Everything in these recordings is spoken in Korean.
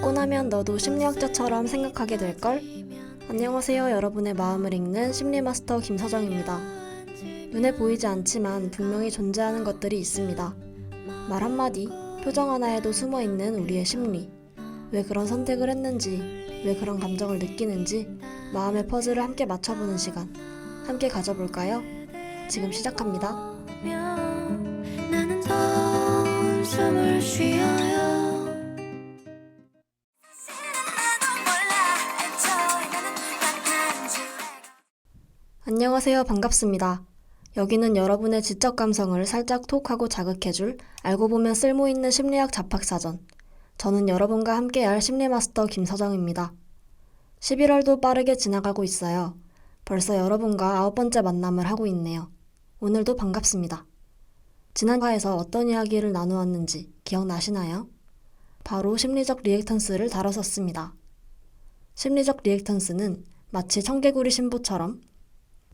듣고 나면 너도 심리학자처럼 생각하게 될걸? 안녕하세요. 여러분의 마음을 읽는 심리마스터 김서정입니다. 눈에 보이지 않지만 분명히 존재하는 것들이 있습니다. 말 한마디, 표정 하나에도 숨어 있는 우리의 심리. 왜 그런 선택을 했는지, 왜 그런 감정을 느끼는지, 마음의 퍼즐을 함께 맞춰보는 시간. 함께 가져볼까요? 지금 시작합니다. 나는 더 숨을 쉬어요 안녕하세요. 반갑습니다. 여기는 여러분의 지적 감성을 살짝 톡하고 자극해줄 알고 보면 쓸모 있는 심리학 잡학사전. 저는 여러분과 함께할 심리마스터 김서정입니다. 11월도 빠르게 지나가고 있어요. 벌써 여러분과 아홉 번째 만남을 하고 있네요. 오늘도 반갑습니다. 지난 화에서 어떤 이야기를 나누었는지 기억나시나요? 바로 심리적 리액턴스를 다뤘었습니다. 심리적 리액턴스는 마치 청개구리 신부처럼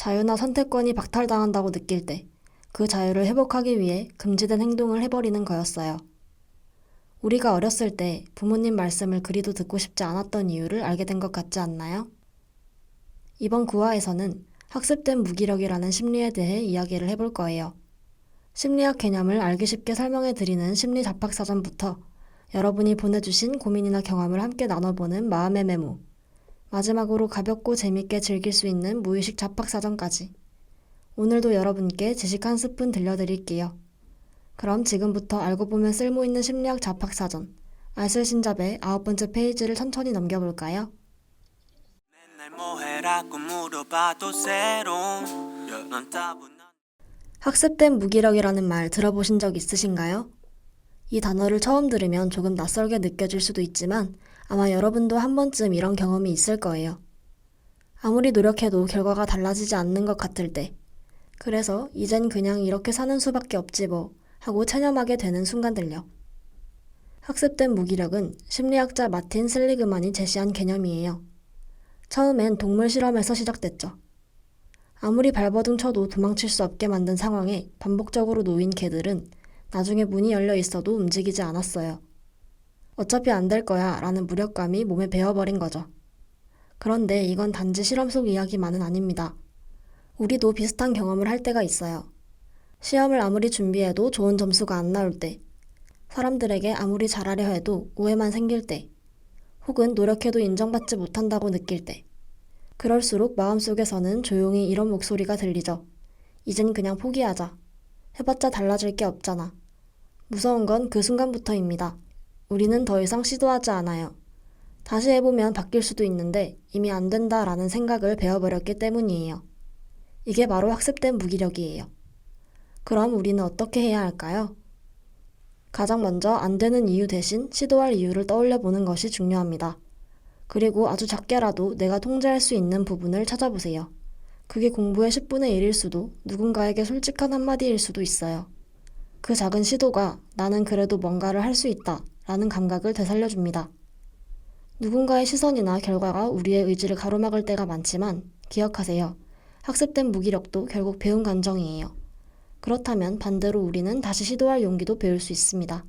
자유나 선택권이 박탈당한다고 느낄 때 그 자유를 회복하기 위해 금지된 행동을 해버리는 거였어요. 우리가 어렸을 때 부모님 말씀을 그리도 듣고 싶지 않았던 이유를 알게 된 것 같지 않나요? 이번 구화에서는 학습된 무기력이라는 심리에 대해 이야기를 해볼 거예요. 심리학 개념을 알기 쉽게 설명해 드리는 심리 잡학사전부터 여러분이 보내주신 고민이나 경험을 함께 나눠보는 마음의 메모, 마지막으로 가볍고 재밌게 즐길 수 있는 무의식 잡학사전까지. 오늘도 여러분께 지식 한 스푼 들려드릴게요. 그럼 지금부터 알고 보면 쓸모있는 심리학 잡학사전, 알쓸신잡의 아홉 번째 페이지를 천천히 넘겨볼까요? 따분한 학습된 무기력이라는 말 들어보신 적 있으신가요? 이 단어를 처음 들으면 조금 낯설게 느껴질 수도 있지만 아마 여러분도 한 번쯤 이런 경험이 있을 거예요. 아무리 노력해도 결과가 달라지지 않는 것 같을 때, 그래서 이젠 그냥 이렇게 사는 수밖에 없지 뭐 하고 체념하게 되는 순간들요. 학습된 무기력은 심리학자 마틴 슬리그만이 제시한 개념이에요. 처음엔 동물 실험에서 시작됐죠. 아무리 발버둥 쳐도 도망칠 수 없게 만든 상황에 반복적으로 놓인 개들은 나중에 문이 열려 있어도 움직이지 않았어요. 어차피 안 될 거야 라는 무력감이 몸에 배어버린 거죠. 그런데 이건 단지 실험 속 이야기만은 아닙니다. 우리도 비슷한 경험을 할 때가 있어요. 시험을 아무리 준비해도 좋은 점수가 안 나올 때, 사람들에게 아무리 잘하려 해도 오해만 생길 때, 혹은 노력해도 인정받지 못한다고 느낄 때, 그럴수록 마음속에서는 조용히 이런 목소리가 들리죠. 이젠 그냥 포기하자. 해봤자 달라질 게 없잖아. 무서운 건 그 순간부터입니다. 우리는 더 이상 시도하지 않아요. 다시 해보면 바뀔 수도 있는데 이미 안 된다라는 생각을 배워버렸기 때문이에요. 이게 바로 학습된 무기력이에요. 그럼 우리는 어떻게 해야 할까요? 가장 먼저 안 되는 이유 대신 시도할 이유를 떠올려 보는 것이 중요합니다. 그리고 아주 작게라도 내가 통제할 수 있는 부분을 찾아보세요. 그게 공부의 10분의 1일 수도 누군가에게 솔직한 한마디일 수도 있어요. 그 작은 시도가 나는 그래도 뭔가를 할 수 있다 라는 감각을 되살려줍니다. 누군가의 시선이나 결과가 우리의 의지를 가로막을 때가 많지만 기억하세요. 학습된 무기력도 결국 배운 감정이에요. 그렇다면 반대로 우리는 다시 시도할 용기도 배울 수 있습니다.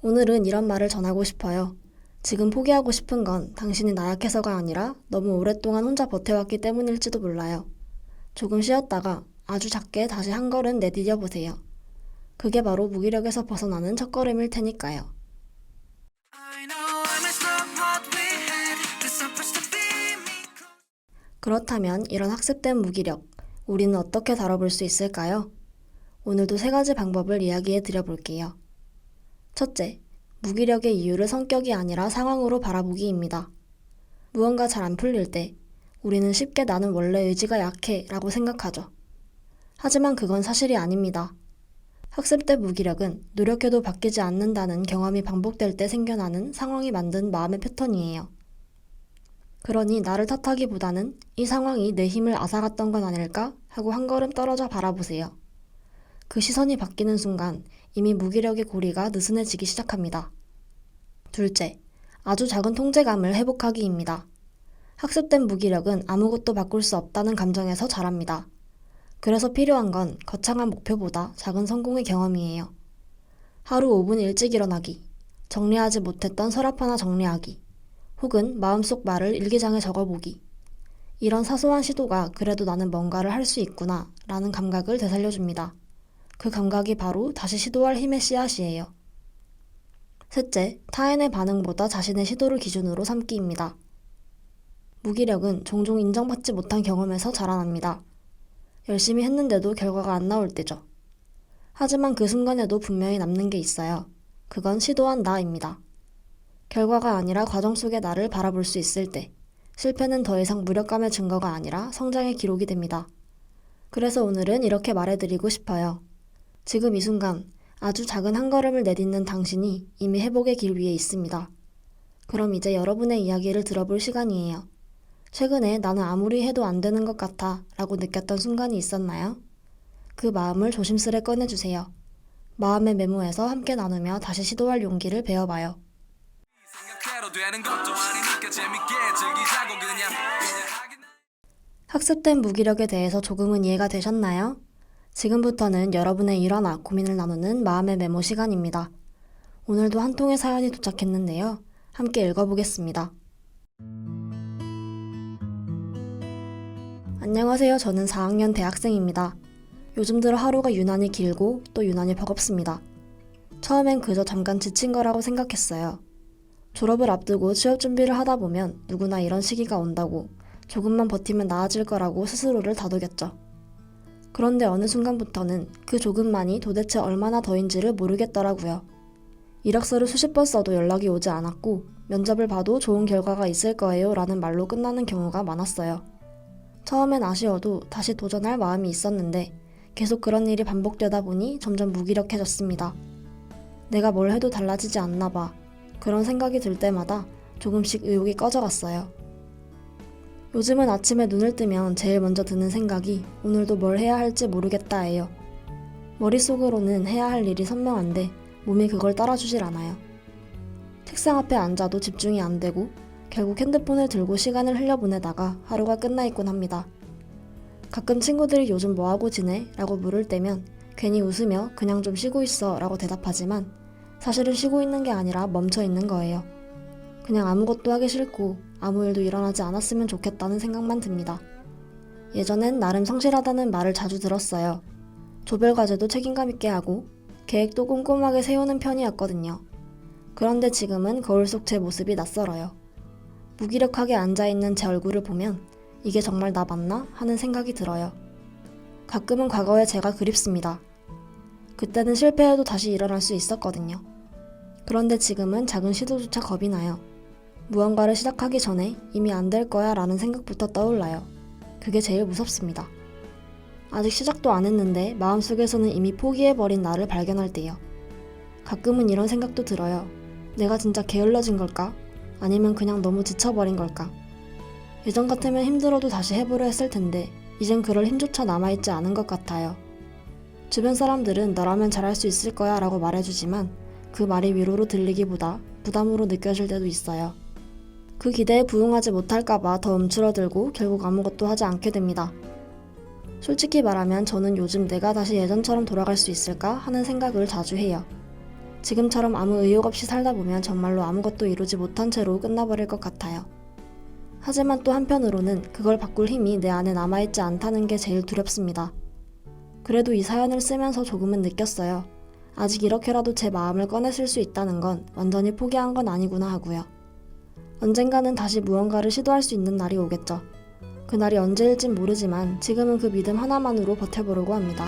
오늘은 이런 말을 전하고 싶어요. 지금 포기하고 싶은 건 당신이 나약해서가 아니라 너무 오랫동안 혼자 버텨왔기 때문일지도 몰라요. 조금 쉬었다가 아주 작게 다시 한 걸음 내디뎌 보세요. 그게 바로 무기력에서 벗어나는 첫걸음일 테니까요. 그렇다면 이런 학습된 무기력, 우리는 어떻게 다뤄볼 수 있을까요? 오늘도 세 가지 방법을 이야기해 드려 볼게요. 첫째, 무기력의 이유를 성격이 아니라 상황으로 바라보기입니다. 무언가 잘 안 풀릴 때, 우리는 쉽게 나는 원래 의지가 약해 라고 생각하죠. 하지만 그건 사실이 아닙니다. 학습된 무기력은 노력해도 바뀌지 않는다는 경험이 반복될 때 생겨나는 상황이 만든 마음의 패턴이에요. 그러니 나를 탓하기보다는 이 상황이 내 힘을 앗아갔던 건 아닐까 하고 한 걸음 떨어져 바라보세요. 그 시선이 바뀌는 순간 이미 무기력의 고리가 느슨해지기 시작합니다. 둘째, 아주 작은 통제감을 회복하기입니다. 학습된 무기력은 아무것도 바꿀 수 없다는 감정에서 자랍니다. 그래서 필요한 건 거창한 목표보다 작은 성공의 경험이에요. 하루 5분 일찍 일어나기, 정리하지 못했던 서랍 하나 정리하기, 혹은 마음속 말을 일기장에 적어보기. 이런 사소한 시도가 그래도 나는 뭔가를 할 수 있구나 라는 감각을 되살려줍니다. 그 감각이 바로 다시 시도할 힘의 씨앗이에요. 셋째, 타인의 반응보다 자신의 시도를 기준으로 삼기입니다. 무기력은 종종 인정받지 못한 경험에서 자라납니다. 열심히 했는데도 결과가 안 나올 때죠. 하지만 그 순간에도 분명히 남는 게 있어요. 그건 시도한 나입니다. 결과가 아니라 과정 속의 나를 바라볼 수 있을 때, 실패는 더 이상 무력감의 증거가 아니라 성장의 기록이 됩니다. 그래서 오늘은 이렇게 말해드리고 싶어요. 지금 이 순간 아주 작은 한 걸음을 내딛는 당신이 이미 회복의 길 위에 있습니다. 그럼 이제 여러분의 이야기를 들어볼 시간이에요. 최근에 나는 아무리 해도 안 되는 것 같아 라고 느꼈던 순간이 있었나요? 그 마음을 조심스레 꺼내주세요. 마음의 메모에서 함께 나누며 다시 시도할 용기를 배워봐요. 되는 것도 아니니까 재밌게 즐기자고 그냥 학습된 무기력에 대해서 조금은 이해가 되셨나요? 지금부터는 여러분의 일화나 고민을 나누는 마음의 메모 시간입니다. 오늘도 한 통의 사연이 도착했는데요. 함께 읽어보겠습니다. 안녕하세요. 저는 4학년 대학생입니다. 요즘 들어 하루가 유난히 길고 또 유난히 버겁습니다. 처음엔 그저 잠깐 지친 거라고 생각했어요. 졸업을 앞두고 취업 준비를 하다 보면 누구나 이런 시기가 온다고 조금만 버티면 나아질 거라고 스스로를 다독였죠. 그런데 어느 순간부터는 그 조금만이 도대체 얼마나 더인지를 모르겠더라고요. 이력서를 수십 번 써도 연락이 오지 않았고 면접을 봐도 좋은 결과가 있을 거예요 라는 말로 끝나는 경우가 많았어요. 처음엔 아쉬워도 다시 도전할 마음이 있었는데 계속 그런 일이 반복되다 보니 점점 무기력해졌습니다. 내가 뭘 해도 달라지지 않나 봐. 그런 생각이 들 때마다 조금씩 의욕이 꺼져갔어요. 요즘은 아침에 눈을 뜨면 제일 먼저 드는 생각이 오늘도 뭘 해야 할지 모르겠다예요. 머릿속으로는 해야 할 일이 선명한데 몸이 그걸 따라주질 않아요. 책상 앞에 앉아도 집중이 안 되고 결국 핸드폰을 들고 시간을 흘려보내다가 하루가 끝나 있곤 합니다. 가끔 친구들이 요즘 뭐하고 지내? 라고 물을 때면 괜히 웃으며 그냥 좀 쉬고 있어 라고 대답하지만 사실은 쉬고 있는 게 아니라 멈춰 있는 거예요. 그냥 아무것도 하기 싫고 아무 일도 일어나지 않았으면 좋겠다는 생각만 듭니다. 예전엔 나름 성실하다는 말을 자주 들었어요. 조별 과제도 책임감 있게 하고 계획도 꼼꼼하게 세우는 편이었거든요. 그런데 지금은 거울 속 제 모습이 낯설어요. 무기력하게 앉아있는 제 얼굴을 보면 이게 정말 나 맞나? 하는 생각이 들어요. 가끔은 과거의 제가 그립습니다. 그때는 실패해도 다시 일어날 수 있었거든요. 그런데 지금은 작은 시도조차 겁이 나요. 무언가를 시작하기 전에 이미 안 될 거야 라는 생각부터 떠올라요. 그게 제일 무섭습니다. 아직 시작도 안 했는데 마음속에서는 이미 포기해버린 나를 발견할 때요. 가끔은 이런 생각도 들어요. 내가 진짜 게을러진 걸까? 아니면 그냥 너무 지쳐버린 걸까? 예전 같으면 힘들어도 다시 해보려 했을 텐데, 이젠 그럴 힘조차 남아있지 않은 것 같아요. 주변 사람들은 너라면 잘할 수 있을 거야 라고 말해주지만, 그 말이 위로로 들리기보다 부담으로 느껴질 때도 있어요. 그 기대에 부응하지 못할까봐 더 움츠러들고 결국 아무것도 하지 않게 됩니다. 솔직히 말하면 저는 요즘 내가 다시 예전처럼 돌아갈 수 있을까 하는 생각을 자주 해요. 지금처럼 아무 의욕 없이 살다 보면 정말로 아무것도 이루지 못한 채로 끝나버릴 것 같아요. 하지만 또 한편으로는 그걸 바꿀 힘이 내 안에 남아있지 않다는 게 제일 두렵습니다. 그래도 이 사연을 쓰면서 조금은 느꼈어요. 아직 이렇게라도 제 마음을 꺼내쓸 수 있다는 건 완전히 포기한 건 아니구나 하고요. 언젠가는 다시 무언가를 시도할 수 있는 날이 오겠죠. 그날이 언제일진 모르지만 지금은 그 믿음 하나만으로 버텨보려고 합니다.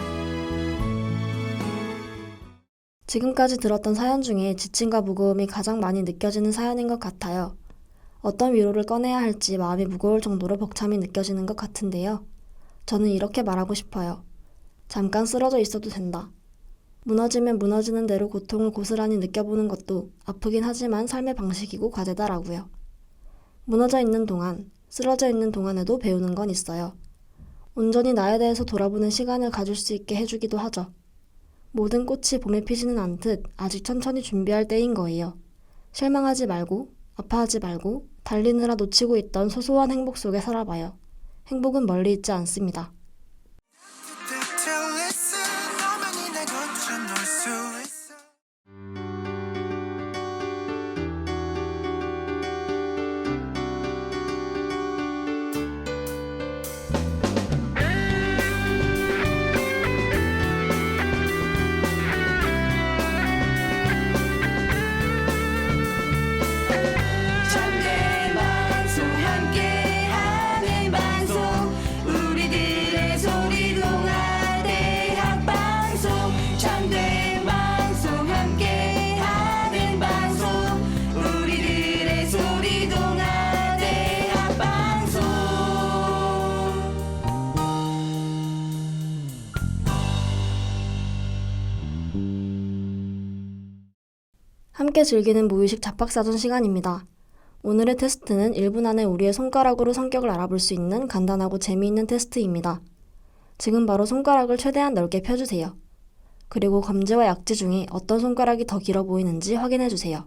지금까지 들었던 사연 중에 지침과 무거움이 가장 많이 느껴지는 사연인 것 같아요. 어떤 위로를 꺼내야 할지 마음이 무거울 정도로 벅참이 느껴지는 것 같은데요. 저는 이렇게 말하고 싶어요. 잠깐 쓰러져 있어도 된다. 무너지면 무너지는 대로 고통을 고스란히 느껴보는 것도 아프긴 하지만 삶의 방식이고 과제다라고요. 무너져 있는 동안, 쓰러져 있는 동안에도 배우는 건 있어요. 온전히 나에 대해서 돌아보는 시간을 가질 수 있게 해주기도 하죠. 모든 꽃이 봄에 피지는 않듯 아직 천천히 준비할 때인 거예요. 실망하지 말고, 아파하지 말고, 달리느라 놓치고 있던 소소한 행복 속에 살아봐요. 행복은 멀리 있지 않습니다. 함께 즐기는 무의식 잡학사전 시간입니다. 오늘의 테스트는 1분 안에 우리의 손가락으로 성격을 알아볼 수 있는 간단하고 재미있는 테스트입니다. 지금 바로 손가락을 최대한 넓게 펴주세요. 그리고 검지와 약지 중에 어떤 손가락이 더 길어 보이는지 확인해주세요.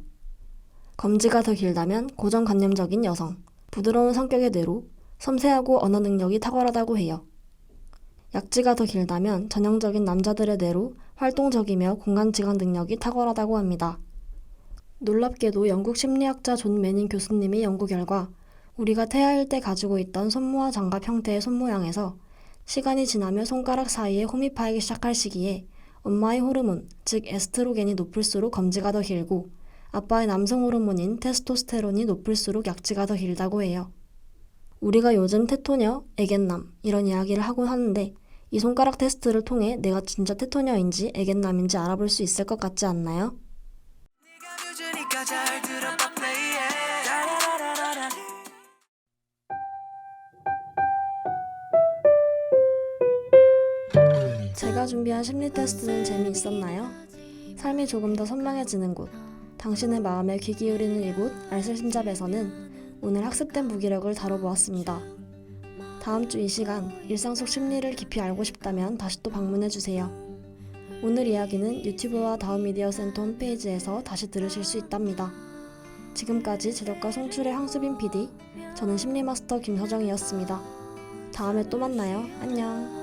검지가 더 길다면 고정관념적인 여성, 부드러운 성격의 뇌로 섬세하고 언어 능력이 탁월하다고 해요. 약지가 더 길다면 전형적인 남자들의 뇌로 활동적이며 공간 지각 능력이 탁월하다고 합니다. 놀랍게도 영국 심리학자 존 매닝 교수님의 연구 결과 우리가 태아일 때 가지고 있던 손모와 장갑 형태의 손모양에서 시간이 지나며 손가락 사이에 홈이 파이기 시작할 시기에 엄마의 호르몬, 즉 에스트로겐이 높을수록 검지가 더 길고 아빠의 남성 호르몬인 테스토스테론이 높을수록 약지가 더 길다고 해요. 우리가 요즘 테토녀, 애견남 이런 이야기를 하곤 하는데 이 손가락 테스트를 통해 내가 진짜 테토녀인지 애견남인지 알아볼 수 있을 것 같지 않나요? 제가 준비한 심리 테스트는 재미있었나요? 삶이 조금 더 선명해지는 곳, 당신의 마음에 귀 기울이는 이곳 알쓸심잡에서는 오늘 학습된 무기력을 다뤄보았습니다. 다음 주 이 시간 일상 속 심리를 깊이 알고 싶다면 다시 또 방문해 주세요. 오늘 이야기는 유튜브와 다음미디어 센터 홈페이지에서 다시 들으실 수 있답니다. 지금까지 제작과 송출의 황수빈 PD, 저는 심리마스터 김서정이었습니다. 다음에 또 만나요. 안녕.